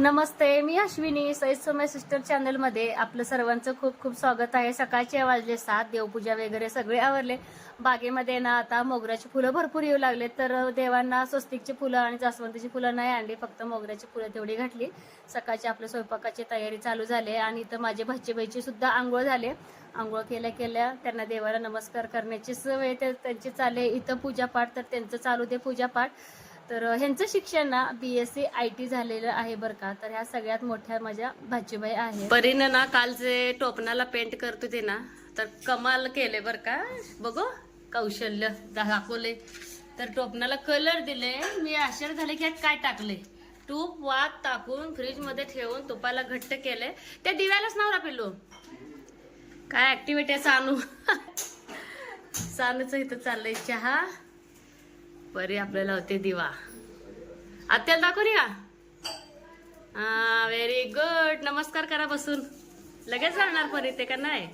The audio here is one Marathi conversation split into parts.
नमस्ते मी अश्विनी. सईद सोम्या सिस्टर चॅनलमध्ये आपलं सर्वांचं खूप खूप स्वागत आहे. सकाळचे वाजले सात देवपूजा वगैरे सगळे आवरले. बागेमध्ये ना आता मोगऱ्याची फुलं भरपूर येऊ लागले. तर देवांना स्वस्तिकची फुलं आणि जास्वंदीची फुलं नाही आणली फक्त मोगऱ्याची फुलं तेवढी घातली. सकाळची आपल्या स्वयंपाकाची तयारी चालू झाली आणि इथं माझे भाची भाईची सुद्धा आंघोळ झाले. आंघोळ केल्या केल्या त्यांना देवाला नमस्कार करण्याची सवय ते त्यांची चाले इथं पूजापाठ तर त्यांचं चालू दे पूजापाठ. तर ह्यांचं शिक्षण ना B S C I T झालेलं आहे बरं का. तर ह्या सगळ्यात मोठ्या माझ्या भाजीबाई आहे परीनं ना काल जे टोपणाला पेंट करतो ते ना तर कमाल केले बरं का. बघू कौशल्य दाखवले. तर टोपणाला कलर दिले. मी आश्चर्य झाले की ह्यात काय टाकले. तूप वात टाकून फ्रीजमध्ये ठेवून तुपाला घट्ट केले. त्या दिव्यालाच नवरा पिल्लू. काय ऍक्टिव्हिटी आहे सानू? सानूचं इथं चाललंय चहा. परी आपल्याला होते दिवा. आत्याला दाखव रे का हा व्हेरी गुड नमस्कार करा बसून. लगेच जाणार परी ते का नाही?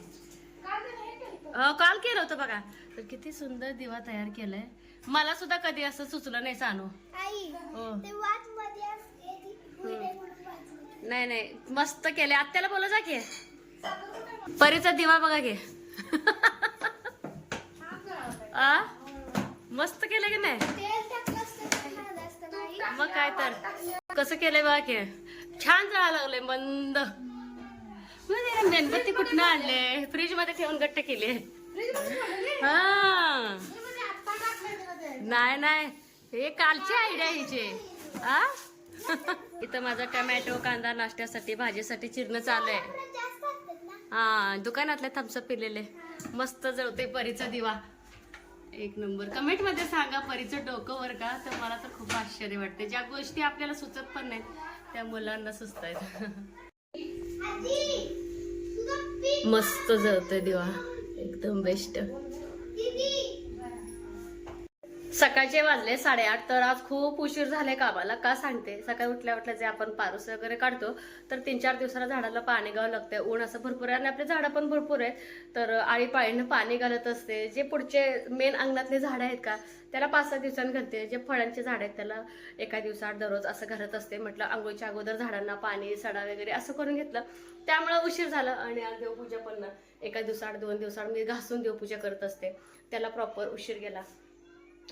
हो काल केलं होतं बघा. तर किती सुंदर दिवा तयार केलाय. मला सुद्धा कधी असं सुचलं नाही सानू. आई हो. वाचलं. नाही नाही. मस्त केले आत्याला बोला जा की. परीचा दिवा बघा की. आ? मस्त केलं की नाही. मग काय तर. कसं केलंय बघा की छान जायला लागले मंद. हे मेणबत्ती कुठनं आणले? फ्रीजमध्ये ठेवून गट्ट केले. हा. नाही नाही. हे कालची आयडिया हिचे. आ? इथं माझा टमॅटो कांदा नाश्त्यासाठी भाजीसाठी चिरणं चालू आहे. हा दुकानातले थम्सअप पिलेले. मस्त जळते परीचा दिवा. एक नंबर. कमेंटमध्ये सांगा परीचं डोकं वर का? तर मला तर खूप आश्चर्य वाटते. ज्या गोष्टी आपल्याला सुचत पण नाहीत त्या मुलांना तुझं पीठ मस्त जळतोय दिवा. एकदम बेस्ट सकाळचे वाजले साडेआठ तर आज खूप उशीर झाले कामाला. का सांगते? सकाळी उठल्या उठल्या जे आपण पारूस वगैरे काढतो तर तीन चार दिवसाला झाडाला पाणी घालावं लागतं ऊन असं भरपूर आहे आणि आपले झाडं पण भरपूर आहेत. तर आळीपाळीनं पाणी घालत असते. जे पुढचे मेन अंगणातले झाडं आहेत का त्याला पाच सहा दिवसांनी घालते. जे फळांचे झाड आहेत त्याला एका दिवसात दररोज असं घालत असते. म्हटलं आंघोळीच्या अगोदर झाडांना पाणी सडा वगैरे असं करून घेतलं. त्यामुळे उशीर झाला आणि आज देवपूजा पण एका दिवसाआड दोन दिवसाआड मी घासून देवपूजा करत असते. त्याला प्रॉपर उशीर गेला.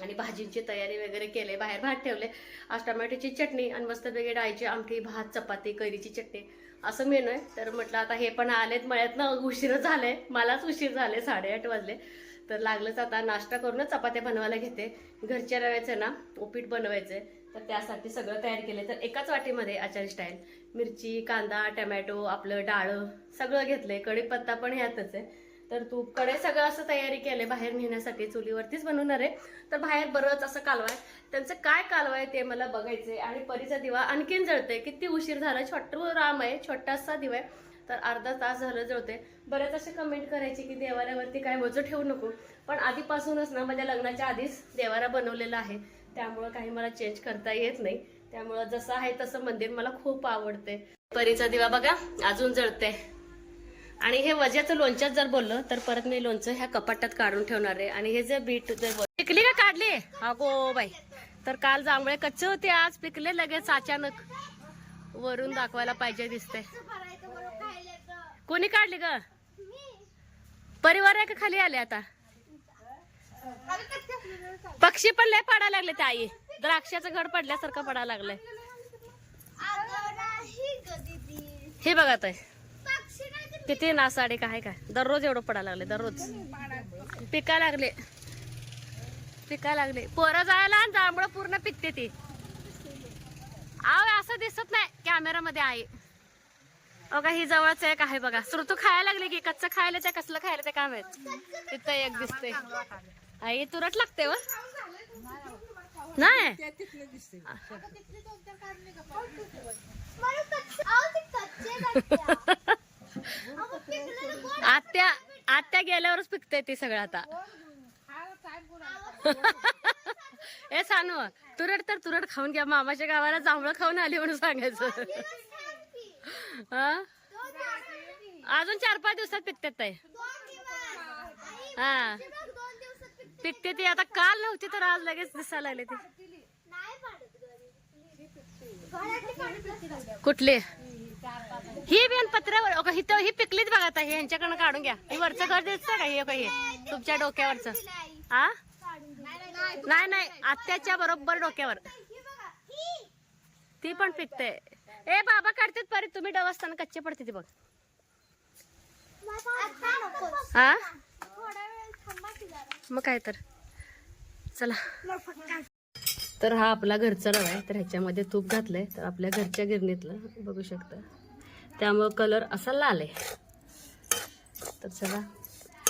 आणि भाजींची तयारी वगैरे केले बाहेर भात ठेवले. आज टोमॅटोची चटणी आणि मस्त वेगळी डाळीची आमटी भात चपाती कैरीची चटणी असं मेनू आहे. तर म्हटलं आता हे पण आलेत मळ्यातनं उशीर झाले मलाच उशीर झाले साडेआठ वाजले. तर लागलंच आता नाश्ता करूनच चपात्या बनवायला घेते. घरच्या रव्याचं ना उपीट बनवायचे तर त्यासाठी सगळं तयार केले तर एकाच वाटीमध्ये आचारी स्टाईल मिरची कांदा टमॅटो आपलं डाळं सगळं घेतलंय. कढीपत्ता पण ह्यातच आहे. तर तूपकडे सगळं असं तयारी केले बाहेर नेण्यासाठी चुलीवरतीच बनवणार आहे. तर बाहेर बरंच असं कालवाय त्यांचं काय कालवाय ते मला बघायचंय. आणि परीचा दिवा आणखीन जळतंय. किती उशीर झाला. छोटू राम आहे. छोटासा दिवा आहे. तर अर्धा तास झालं जळते बरेच असे कमेंट करायचे की देवाऱ्यावरती काय वजं ठेवू नको. पण आधीपासूनच ना माझ्या लग्नाच्या आधीच देवारा बनवलेला आहे. त्यामुळं काही मला चेंज करता येत नाही. त्यामुळं जसं आहे तसं मंदिर मला खूप आवडते परीचा दिवा बघा. अजून जळते आणि हे वज्याचं लोणच्यात जर बोललं तर परत मी लोणचं ह्या कपाटात काढून ठेवणार आहे. आणि हे जे बीट जर पिकली का काढली? अगो बाई. तर काल जांभळे कच्चे होते आज पिकले लगेच अचानक. वरून दाखवायला पाहिजे दिसते कोणी काढली ग? परिवार आहे का खाली आले आता. पक्षी पण लय पडायला लागले ते आई. द्राक्षाचं घड पडल्यासारखं पडायला लागलंय. ग हे बघा ताई. किती नासाडे काय काय? दररोज एवढं पडायला लागले दररोज. पिका लागले. पिका लागले. पोरं जायला आणि जांभळं पूर्ण पिकते ती. आव असं दिसत नाही कॅमेरामध्ये आहे बघा ही जवळच एक आहे बघा. श्रुतू खायला लागले की कच्चं खायला त्या कसलं खायला ते काय माहीत तिथं एक दिसते आई तुरट लागते व नाही. मला आत्या आत्या गेल्यावरच पिकते ती सगळं आता. ए सानू तुरट तर तुरट खाऊन घ्या. मामाच्या गावाला जांभळं खाऊन आली म्हणून सांगायचं. अजून चार पाच दिवसात पिकतात ताई. हा. पिकते. ती. आता काल नव्हती तर आज लगेच दिसायला लागले ती. कुठली कुठले? ही बेन पत्र्यावर हिथं ही पिकलीच बघा आता हे यांच्याकडनं काढून घ्या. ही वरचं घर दिसत का? हे काही हे. तुमच्या डोक्यावरचं. हा नाही नाही आत्याच्या बरोबर डोक्यावर. ती पण पिकते. ए बाबा काढतात परी तुम्ही डव असताना कच्चे पडते ती बघ. हा मग काय तर. चला. तर हा आपला घरचा रवा आहे तर ह्याच्यामध्ये तूप घातलंय तर आपल्या घरच्या गिरणीतलं बघू शकता. त्यामुळं कलर असा लाल आहे. तर चला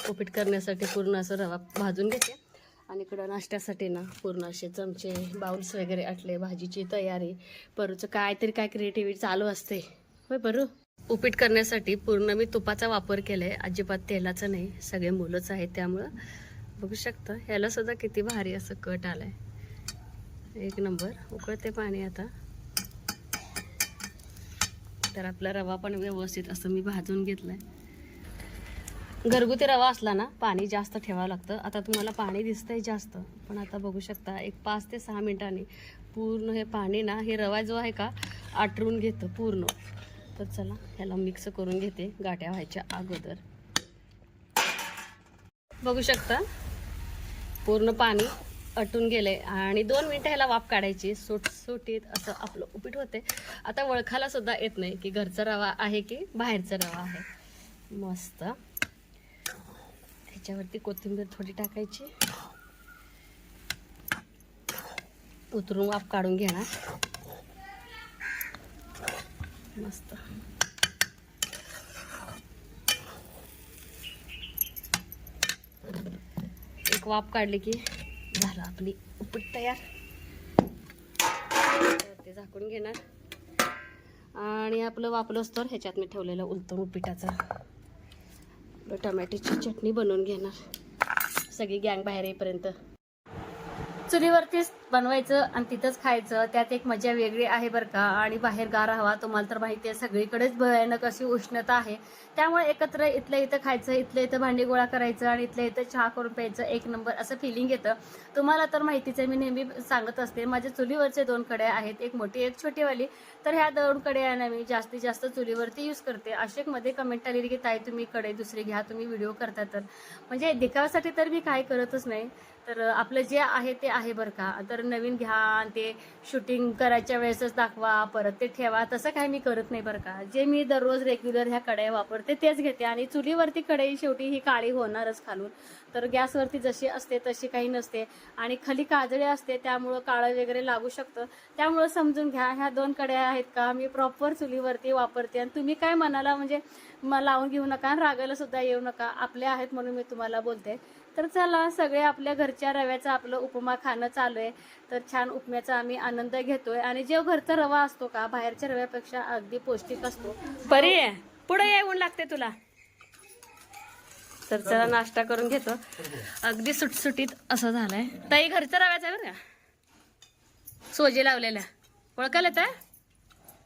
उपीट करण्यासाठी पूर्ण असं रवा भाजून घेते. आणि इकडं नाश्त्यासाठी ना पूर्ण असे चमचे बाउल्स वगैरे आटले भाजीची तयारी. परूचं काहीतरी काय क्रिएटिव्हिटी चालू असते. होय परू? उपीट करण्यासाठी पूर्ण मी तुपाचा वापर केला आहे अजिबात तेलाचा नाही. सगळे मुलंच आहेत त्यामुळं. बघू शकतं ह्याला सुद्धा किती भारी असं कट आलाय. एक नंबर उकळते पाणी आता. तर आपला रवा पण व्यवस्थित असं मी भाजून घेतलाय. घरगुती रवा असला ना पाणी जास्त ठेवावं लागतं. आता तुम्हाला पाणी दिसतंय जास्त पण आता बघू शकता एक पाच ते सहा मिनिटांनी पूर्ण हे पाणी ना हे रवा जो आहे का आटरून घेतं पूर्ण. तर चला ह्याला मिक्स करून घेते गाठ्या व्हायच्या अगोदर. बघू शकता पूर्ण पाणी अटून गेले आणि दोन मिनिटं ह्याला वाफ काढायची सुट सुटीत असं आपलं उपीट होते. आता वळखाला सुद्धा येत नाही की घरचा रवा आहे की बाहेरचा रवा आहे. मस्त. त्याच्यावरती कोथिंबीर थोडी टाकायची. उतरून वाफ काढून घेणार. मस्त. एक वाफ काढली की झालं आपली उपट तयार. ते झाकून घेणार. आणि आपलं वापलं असतं ह्याच्यात मी ठेवलेलं उलटून उपिटाचं. आपलं टमॅटोची चटणी बनवून घेणार. सगळी गँग बाहेर येईपर्यंत. चुलीवरतीच बनवायचं आणि तिथंच खायचं. त्यात एक मजा वेगळी आहे बरं का. आणि बाहेर गार हवा तुम्हाला तर माहिती आहे सगळीकडेच भयानक अशी उष्णता आहे. त्यामुळे एकत्र इथल्या इथं खायचं इथल्या इथं भांडी गोळा करायचं आणि इथल्या इथं चहा करून प्यायचं एक नंबर असं फिलिंग येतं. तुम्हाला तर माहितीच आहे मी नेहमी सांगत असते माझ्या चुलीवरचे दोन कडे आहेत एक मोठी एक छोटीवाली. तर ह्या दोन कडे ना मी जास्तीत जास्त चुलीवरती यूज करते. अशेकमध्ये कमेंट आलेली की ताई तुम्ही कडे दुसरी घ्या तुम्ही व्हिडिओ करता तर. म्हणजे दिखावासाठी तर मी काय करतच नाही. तर आपलं जे आहे ते आहे बरं का. तर नवीन घ्या आणि ते शूटिंग करायच्या वेळेसच दाखवा परत ते ठेवा. तसं काही मी करत नाही बरं का. जे मी दररोज रेग्युलर ह्या कढया वापरते तेच घेते आणि चुलीवरती कढई शेवटी ही काळी होणारच खालून. तर गॅसवरती जशी असते तशी काही नसते आणि खाली काजळे असते त्यामुळं काळं वगैरे लागू शकतं. त्यामुळं समजून घ्या ह्या दोन कड्या आहेत का? मी प्रॉपर चुलीवरती वापरते आणि तुम्ही काय मनाला म्हणजे लावून घेऊ नका आणि रागायला सुद्धा येऊ नका. आपले आहेत म्हणून मी तुम्हाला बोलते. तर चला सगळे आपल्या घरच्या रव्याचा आपलं उपमा खाणं चालू आहे. तर छान उपम्याचा आम्ही आनंद घेतोय. आणि जो घरचा रवा असतो का बाहेरच्या रव्यापेक्षा अगदी पौष्टिक असतो. बरी आहे. पुढे येऊन लागते तुला. तर चला नाश्ता करून घेतो. अगदी सुटसुटीत असं झालंय. ताई घरचा रव्याचा आहे बरं का? सोजे लावलेल्या ओळखायला तर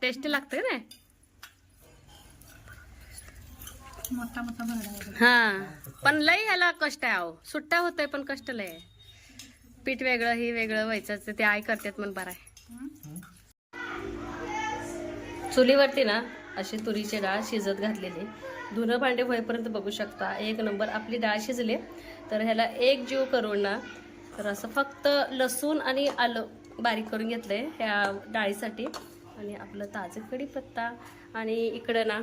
टेस्टी लागते ना हा पण लय ह्याला कष्ट आहे अहो. सुट्टा होतोय पण कष्ट लय आहे. पीठ वेगळं हे वेगळं व्हायचं ते आई करतात म्हणून बरं आहे. चुलीवरती ना अशी तुरीची डाळ शिजत घातलेली. धुणं भांडे होईपर्यंत बघू शकता. एक नंबर आपली डाळ शिजली तर ह्याला एक जीव करून ना तर असं फक्त लसूण आणि आलं बारीक करून घेतलं आहे ह्या डाळीसाठी. आणि आपलं ताजं कढीपत्ता. आणि इकडं ना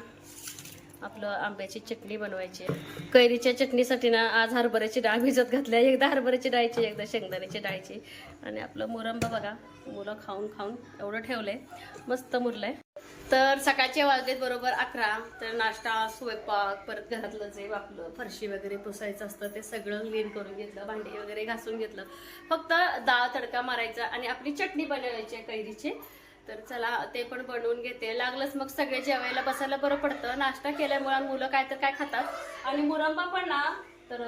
आपलं आंब्याची चटणी बनवायची. कैरीच्या चटणीसाठी ना आज हरभऱ्याची डाळ भिजत घातल्या एकदा हरभऱ्याची डाळीची एकदा शेंगदाण्याची डाळीची. आणि आपलं मुरंबा बघा मुलं खाऊन खाऊन एवढं ठेवलंय. मस्त मुरलंय. तर सकाळचे वाजलेत बरोबर अकरा. तर नाश्ता स्वयंपाक परत घरातलं जे आपलं फरशी वगैरे पुसायचं असतं ते सगळं क्लीन करून घेतलं. भांडी वगैरे घासून घेतलं. फक्त डाळ तडका मारायचा आणि आपली चटणी बनवायची आहे कैरीची. तर चला ते पण बनवून घेते. लागलंच मग सगळे जेवायला बसायला बरं पडतं. नाश्ता केल्यामुळे मुलं काय तर काय खातात. आणि मुरंबा पण ना तर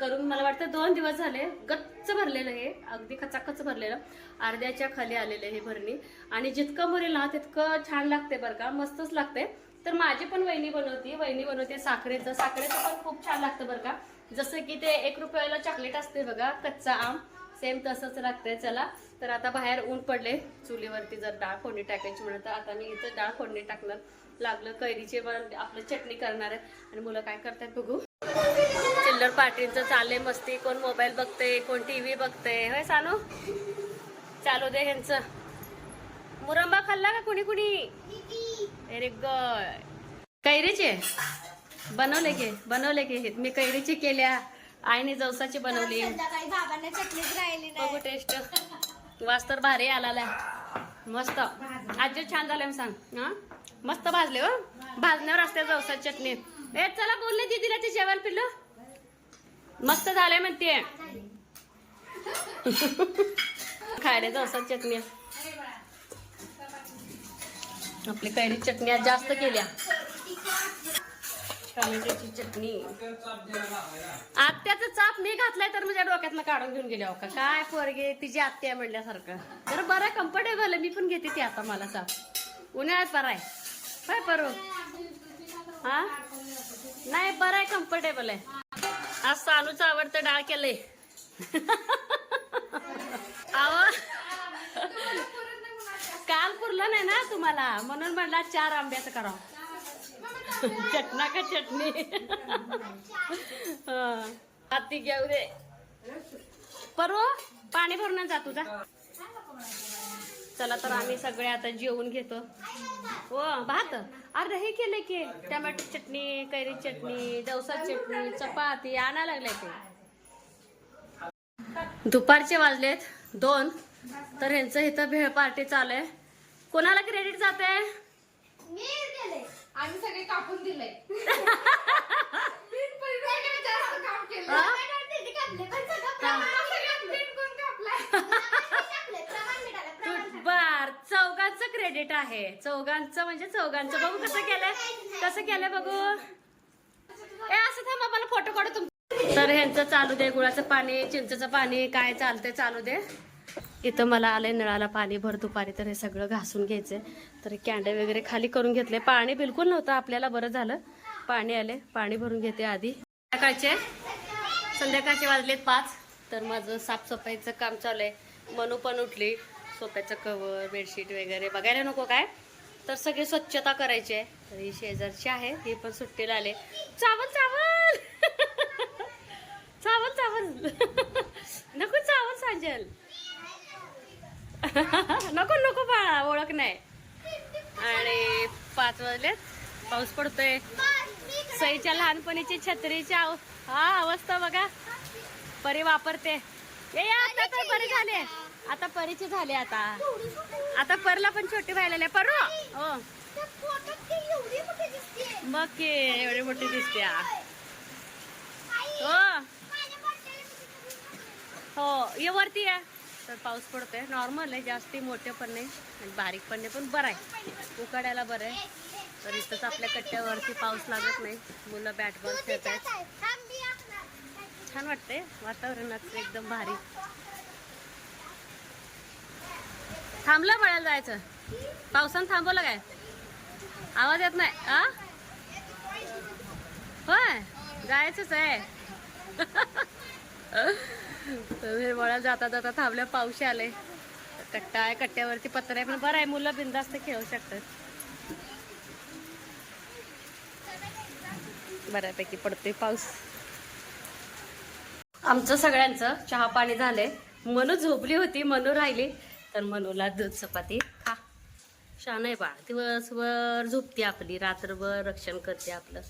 करून मला वाटतं दोन दिवस झाले गच्च भरलेलं हे. अगदी खचाखच भरलेलं. अर्ध्याच्या खाली आलेलं हे भरणी. आणि जितकं मुरेल ना तितकं छान लागते बरं का. मस्तच लागते. तर माझी पण वहिनी बनवती. वहिनी बनवते साखरेचं. साखरेचं पण खूप छान लागतं बरं का. जसं की ते एक रुपयाला चॉकलेट असते बघा कच्चा आम. सेम तसंच लागतंय चला. तर आता बाहेर ऊन पडले चुलीवरती जर डाळ फोडणी टाकायची म्हणत तर आता मी इथं डाळ फोडणी टाकणार. लागलं कैरीचे पण आपलं चटणी करणार आहे. आणि मुलं काय करतात बघू? चिल्लर पार्टींचं चाललंय मस्ती. कोण मोबाईल बघते कोण टीव्ही बघते होय सानू? चालू दे ह्यांचं. मुरंबा खाल्ला का कुणी कुणी? अरे गुड कैरीचे? बनवले घे बनवले घे मी कैरीचे केल्या. आईने जवसाची बनवली. संध्याकाळी बाबांना चटणीच राहिली बघू नाही टेस्ट वास तर भारी आला मस्त. आजी छान झालं सांग. हा? मस्त भाजले हो. भाजण्यावर असते जवसाची चटणी. ए चला बोलले दीदीला ते जेवायला पिल्लं. मस्त झालंय म्हणते खायला जवसाची चटणी. आपली कैरी चटणी आज जास्त केल्या टोमॅटोची चटणी. आत्याचं चाप मी घातलाय तर माझ्या डोक्यातनं काढून घेऊन गेले का काय पोरगे तिची आत्या म्हणल्यासारखं. तर बरं कम्फर्टेबल आहे मी पण घेते ती आता मला चाप. उन्हाळ्यात बरं आहे. काय परो. हा? नाही बरं आहे कम्फर्टेबल आहे. आज सानूचं आवडतं डाळ केलंय. आव. काल पुरलं नाही ना तुम्हाला? म्हणून म्हणला चार आंब्याचं करावं. चटना का चटणी? हाती घेऊ दे. परवा पाणी भरून जा तुझा. चला तर आम्ही सगळे आता जेवून घेतो. हो भात? अरे हे केलंय की टमॅटो चटणी कैरी चटणी जवसा चटणी चपाती आणा लागलाय ते. दुपारचे वाजलेत दोन तर ह्यांचं इथं भेळ पार्टी चालू आहे. कोणाला क्रेडिट जाते मी आम्ही सगळे कापून दिलंय. जास्त काम केलं हा? हा. प्रमाण बर चौघांचं क्रेडिट आहे. चौघांचं म्हणजे चौघांचं. बघू कसं केलंय. कसं केलंय बघू? ए असं थांबा मला फोटो काढू तुम तर ह्यांचं चालू दे गुळाचं पाणी चिंचेचं पाणी काय चालतंय चालू दे. इथं मला आलंय नळाला पाणी भर दुपारी तर हे सगळं घासून घ्यायचंय. तर कॅन्डे वगैरे खाली करून घेतले. पाणी बिलकुल नव्हतं आपल्याला बरं झालं. पाणी आले पाणी भरून घेते आधी. संध्याकाळचे संध्याकाळचे वाजलेत पाच. तर माझं साफसफाईचं काम चालू आहे. मनू पण उठली. सोफ्याचं कवर बेडशीट वगैरे. बघायला नको काय? तर सगळी स्वच्छता करायची आहे. तर ही शेजारची आहे. ही पण सुट्टीला आले. चावल चावल! चावल चावल! नको चावल सांजल. नको नको बाळा ओळख नाही. आणि पाच वाजलेत पाऊस पडतोय. सईच्या लहानपणीची छत्रीची हा अवस्था बघा. परी वापरते. ए आता तर परी झाले. आता परीचे झाले आता. आता परला पण छोटी व्हायला परू! हो. मग के एवढी मोठी दिसते. हो. हो ये वरती या. तर पाऊस पडतोय. नॉर्मल आहे जास्ती मोठे पण नाही आणि बारीक पण नाही पण बरं आहे. उकाड्याला बरं आहे. तर इथंच आपल्या कट्ट्यावरती पाऊस लागत नाही. मुलं बॅट बॉल खेळत आहेत छान वाटतंय. वातावरणात एकदम भारी. थांबलं बळायला जायचं. पावसानं थांबवलं काय? आवाज येत नाही. आ? होय. जायचंच आहे. तर वळा जाता जाता थांबल्या पाऊस आले. कट्टा आहे कट्ट्यावरती पत्र आहे पण बरं आहे मुलं बिंदास्त खेळू शकतात. बऱ्यापैकी पडतोय पाऊस. आमचं सगळ्यांचं चहा पाणी झालंय. मनू झोपली होती मनू राहिली. तर मनूला दूध चपाती खा. छान आहे बाळ दिवसभर झोपते आपली रात्रभर रक्षण करते आपलं.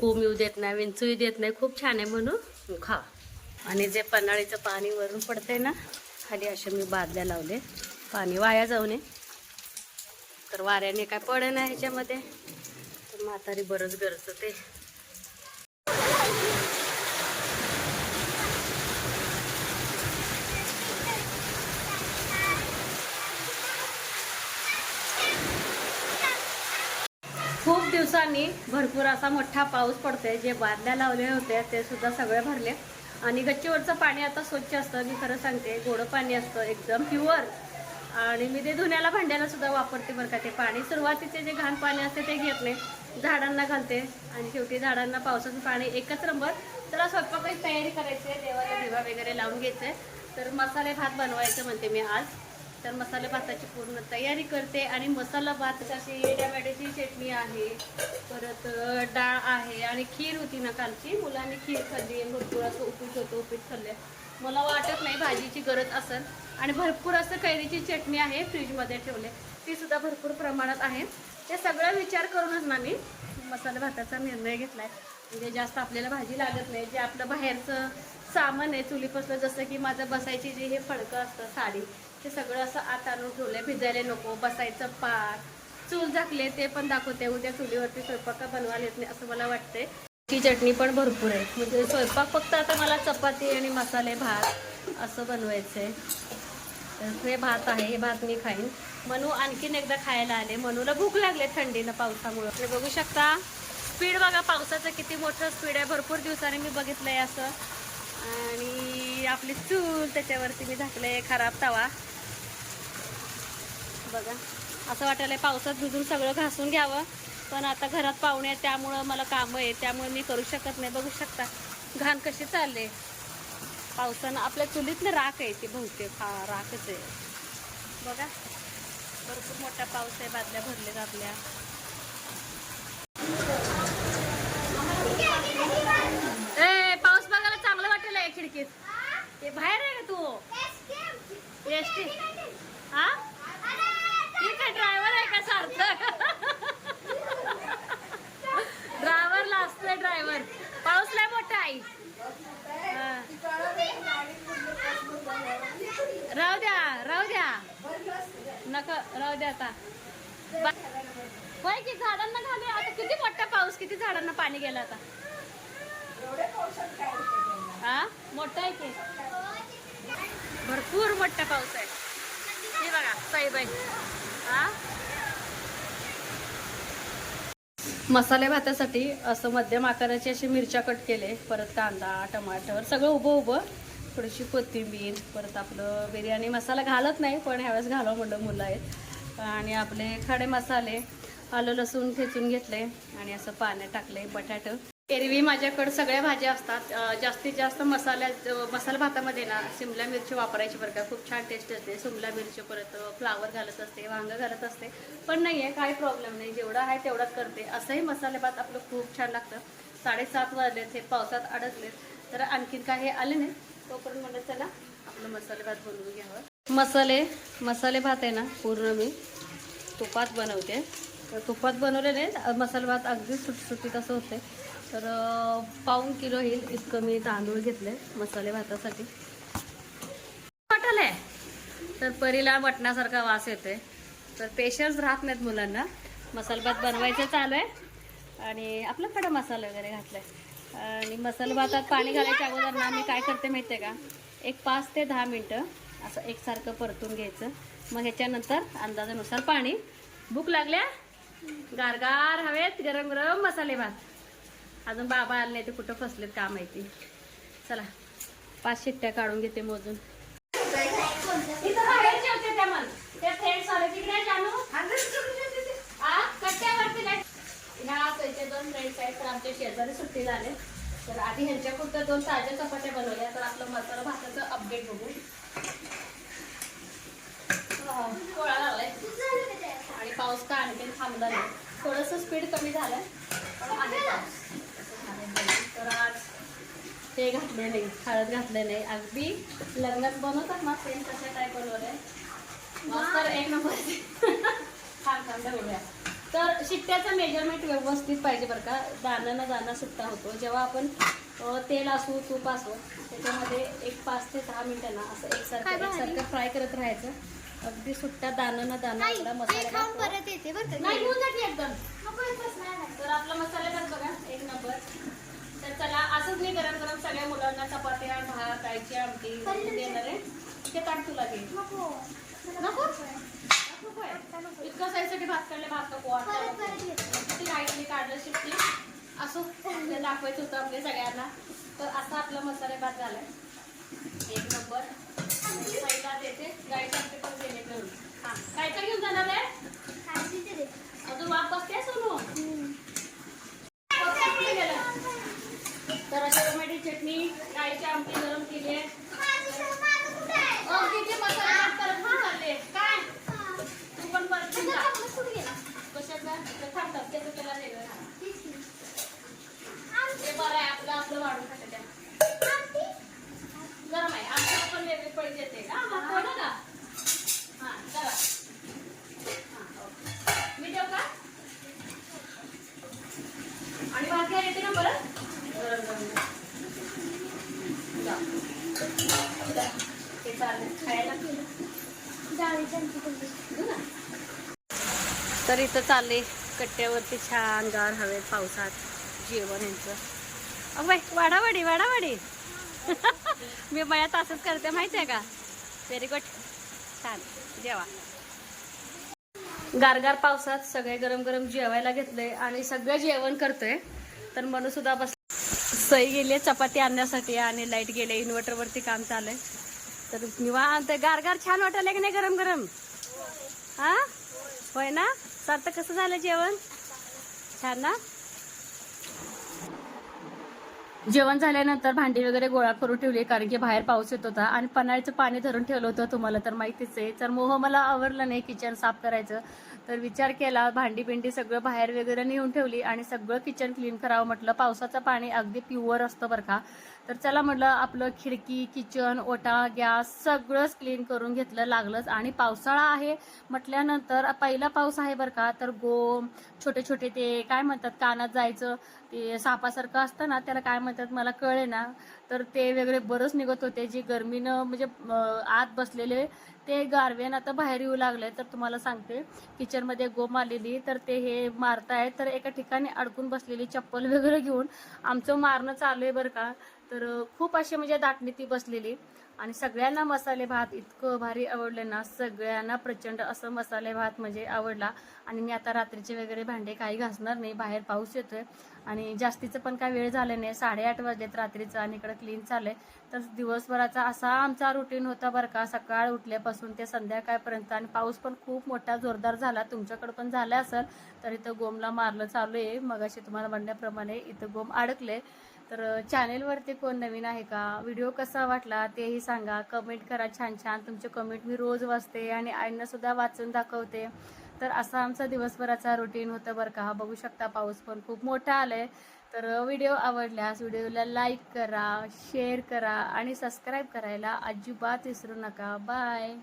गोम येऊ देत नाही विंचू देत नाही खूप छान आहे म्हणून खा. आणि जे पन्हाळीचं पाणी वरून पडतंय ना खाली असे मी बादल्या लावले. पाणी वाया जाऊ नये तर वाऱ्याने काय पडे ना ह्याच्यामध्ये. तर म्हातारी बरंच गरज ते खूप दिवसांनी भरपूर असा मोठा पाऊस पडतोय. जे बादल्या लावले होते ते सुद्धा सगळे भरले. आणि गच्चीवरचं पाणी आता स्वच्छ असतं. मी खरं सांगते गोडं पाणी असतं एकदम प्युअर आणि मी ते धुण्याला भांड्याला सुद्धा वापरते बरं का ते पाणी. सुरुवातीचे जे घाण पाणी असते ते घेत नाही. झाडांना घालते आणि शेवटी झाडांना पावसाचं पाणी एकच नंबर. त्याला स्वयंपाकाची तयारी करायची आहे देवाला दिवा वगैरे लावून घ्यायचे. तर मसाले भात बनवायचं म्हणते मी आज. तर मसाले भाताची पूर्ण तयारी करते आणि मसाला भात अशी टमॅटोची चटणी आहे परत डाळ आहे आणि खीर होती ना कालची. मुलांनी खीर खाल्ली भरपूर असं उपीट होतं उपीट खाल्ले मला वाटत नाही भाजीची गरज असेल. आणि भरपूर असं कैरीची चटणी आहे फ्रीजमध्ये ठेवले ती सुद्धा भरपूर प्रमाणात आहे. ते सगळा विचार करूनच ना मी मसाले भाताचा निर्णय घेतलाय. म्हणजे जास्त आपल्याला भाजी लागत नाही. जे आपलं बाहेरचं सामान आहे चुलीपासून जसं की माझं बसायची जे हे फडकं असतं साडी ते सगळं असं आत आणून ठेवलंय. भिजायला नको बसायचं पाट चूल झाकले ते पण दाखवते. उद्या चुलीवरती स्वयंपाक बनवायला येत नाही असं मला वाटते ची चटणी पण भरपूर आहे. म्हणजे स्वयंपाक फक्त आता मला चपाती आणि मसाले भात असं बनवायचं आहे हे भात आहे हे भात मी खाईन. मनू आणखीन एकदा खायला आले. मनूला भूक लागले थंडीनं पावसामुळं. तुम्ही बघू शकता स्पीड बघा पावसाचं किती मोठं स्पीड आहे. भरपूर दिवसांनी मी बघितलंय असं. आणि आपली चूल त्याच्यावरती मी झाकले खराब तवा. बघा. असं वाटायला पावसात भिजून सगळं घासून घ्यावं. पण आता घरात पाहुणे आहेत त्यामुळं मला कामं आहे त्यामुळे मी करू शकत नाही. बघू शकता घाण कशी चालले पावसानं आपल्या चुलीतलं राख आहे ती बहुतेक. हा राखच आहे. बघा भरपूर मोठा पाऊस आहे बादल्या भरल्या आपल्या ए पाऊस बघायला चांगलं वाटेल आहे खिडकीत ते बाहेर आहे का तू एसटी हा ठीक आहे ड्रायव्हर आहे का सार्थक ड्रायव्हरला असतोय ड्रायव्हर पाऊस लय मोठा आई हा. राहू द्या राहू द्या नका राहू द्या आता बा- होय की झाडांना घाले आता किती मोठा पाऊस किती झाडांना पाणी गेलं आता हा मोठा आहे की भरपूर मोठा पाऊस आहे हे बघा साईबाई हा मसाले भातासाठी असं मध्यम आकाराची अशी मिरच्या कट केले. परत कांदा टमाटर सगळं उभं उभं. थोडीशी कोथिंबीर परत आपलं बिर्याणी मसाला घालत नाही पण ह्यावेळेस घालावं म्हणलं मुलं आहेत. आणि आपले खडे मसाले आलं लसूण ठेचून घेतले. आणि असं पाण्यात टाकले बटाटं. एरवी माझ्याकडं सगळ्या भाज्या असतात. जास्तीत जास्त मसाल्या मसाला भातामध्ये ना शिमला मिरची वापरायची बरं का. खूप छान टेस्ट असते शिमला मिरची परत फ्लावर घालत असते वांगं घालत असते. पण नाही आहे काही प्रॉब्लेम नाही. जेवढा आहे तेवढाच करते. असंही मसाले भात आपलं खूप छान लागतं. साडेसात वाजलेत हे पावसात अडकलेत. तर आणखीन काही आले नाही? तोपर्यंत म्हणलं चला आपलं मसाले भात बनवून घ्यावं. मसाले मसाले भात आहे ना पूर्ण मी तुपात बनवते. तर तुपात बनवले नाही मसाले भात अगदी सुटसुटीत असं होते तर पाऊन पाऊण किलो होईल इतकं मी तांदूळ घेतले मसाले भातासाठी. आहे तर परीला मटणासारखा वास येते तर पेशन्स राहत नाहीत मुलांना. मसाला भात बनवायचं चालू आहे. आणि आपलं खडा मसाला वगैरे घातलाय. आणि मसाला भातात पाणी घालायच्या अगोदर ना मी काय करते माहिती आहे का? एक पाच ते दहा मिनटं असं एकसारखं परतून घ्यायचं. मग ह्याच्यानंतर अंदाजानुसार पाणी. भूक लागल्या? गारगार हवेत गरम गरम मसाले भात. अजून बाबा आले नाही ते कुठं फसलेत का माहिती? चला पाच शिट्ट्या काढून घेते मोजून. इथं बाहेरचे होते त्या मन त्या आ कट्ट्यावरती नाही ह्या त्यांचे दोन फ्रेंड्स आहेत तर आमच्या शेजारी सुट्टी झाले. तर आधी ह्यांच्या पुरतं दोन ताज्या चपात्या बनवल्या तर आपलं मसाला भाताचं अपडेट बघू. हा, पोळा लागलाय. आणि पाऊस का आणखी थांबला नाही. थोडंसं स्पीड कमी झालंय पण आहे ते घातले नाही हळद घातले नाही. अगदी लग्नात बनवतात ना सेम तसे काय बनवलंय मस्त तर एक नंबर छान तर शिट्ट्याचं मेजरमेंट व्यवस्थित पाहिजे बरं का. दाणं न दाणं सुट्टा होतो. जेव्हा आपण तेल असू तूप असू त्याच्यामध्ये एक पाच ते दहा मिनिटं ना असं एकसारखं एकसारखं फ्राय करत राहायचं. अगदी सुट्टा दाणं न दाणं आपला मसाला परत येते बरं का. नाही घेऊन जाते एकदम. तर आपला बघा एक नंबर तर चला असंच मी गरम गरम सगळ्या मुलांना चपात्या भात आईची आमटी देणार आहे. ते ताट तुला घे नको. इतकं साईसाठी भात काढले भात नको किती लाईटली काढलं शिट्टी असं ते दाखवायचं होतं आपल्या सगळ्यांना. तर असा आपला मसाले भात झालाय. एक नंबर. पहिला देते. गाईच्या आमटी पण काय काय घेऊन जाणार आहे? तर अशा टोमॅटो चटणी डाळीची आमटी गरम केली आहे. काय? तू पण कशाचा थांबतात त्याचं त्याला वेगळं ते बरं आहे आपलं आपलं वाढून खातं त्या गरम आहे आमच्या पण वेगळी पडली येते का? तर इथं चालले. कट्ट्यावरती छान गार हवेत पावसात जेवण यांचं. अगं बाई वाडावाडी वाडावाडी. मी माझ्या असंच करते माहिती आहे का? व्हेरी गुड छान. जेवा. गारगार पावसात सगळे गरम गरम जेवायला घेतले आणि सगळं जेवण करतोय. तर मनू सुद्धा बस सई गेली चपाती आणण्यासाठी आणि लाइट गेले इन्व्हर्टरवरती काम चाललंय. तर निवांत गारगार छान वाटायला की नाही गरम गरम हा? होय ना? आता कसं झालं जेवण? छान ना? जेवण झाल्यानंतर भांडी वगैरे गोळा करून ठेवली कारण की बाहेर पाऊस येत होता आणि पन्हाळ्याचं पाणी धरून ठेवलं होतं तुम्हाला तर माहितीच आहे. तर मोह मला आवडलं नाही किचन साफ करायचं. तर विचार केला भांडी बिंडी सगळं बाहेर वगैरे नेऊन ठेवली आणि सगळं किचन क्लीन करावं म्हटलं. पावसाचं पाणी अगदी प्युअर असतं बरं का. तर चला म्हटलं आपलं खिडकी किचन ओटा गॅस सगळंच क्लीन करून घेतलं लागलंच. आणि पावसाळा आहे म्हटल्यानंतर पहिला पाऊस आहे बरं का तर गोम छोटे छोटे ते काय म्हणतात कानात जायचं ते सापासारखं असतं ना त्याला काय म्हणतात मला कळे ना तर ते वगैरे बरंच निघत होते. जे गरमीनं म्हणजे आत बसलेले ते गारवेन आता बाहेर येऊ लागले तर तुम्हाला सांगते किचनमध्ये गोम आलेली. तर ते हे मारतायत. तर एका ठिकाणी अडकून बसलेली चप्पल वगैरे घेऊन आमचं मारणं चालू आहे बरं का. तर खूप अशी म्हणजे दाटणी ती बसलेली. आणि सगळ्यांना मसाले भात इतकं भारी आवडलं ना सगळ्यांना प्रचंड असं मसाले भात म्हणजे आवडला. आणि मी आता रात्रीचे वगैरे भांडे काही घासणार नाही बाहेर पाऊस येतोय. आणि जास्तीचं पण काय वेळ झालं नाही साडेआठ वाजलेत रात्रीचं आणि इकडं क्लीन चाललंय तर दिवसभराचा असा आमचा रुटीन होता बरं का सकाळ उठल्यापासून ते संध्याकाळपर्यंत. आणि पाऊस पण खूप मोठा जोरदार झाला तुमच्याकडं पण झाला असेल तर इथं गोमला मारलं चालू आहे. मगाशी तुम्हाला म्हणण्याप्रमाणे इथं गोम अडकले तर चॅनेलवरती कोण नवीन आहे का? व्हिडिओ कसा वाटला तेही सांगा. कमेंट करा छान छान. तुमचे कमेंट मी रोज वाचते आणि आईंनासुद्धा वाचून दाखवते. तर असा आमचा दिवसभराचा रुटीन होतं बरं का. बघू शकता पाऊस पण खूप मोठा आलाय. तर व्हिडिओ आवडल्यास व्हिडिओला लाईक करा शेअर करा आणि सबस्क्राईब करायला अजिबात विसरू नका. बाय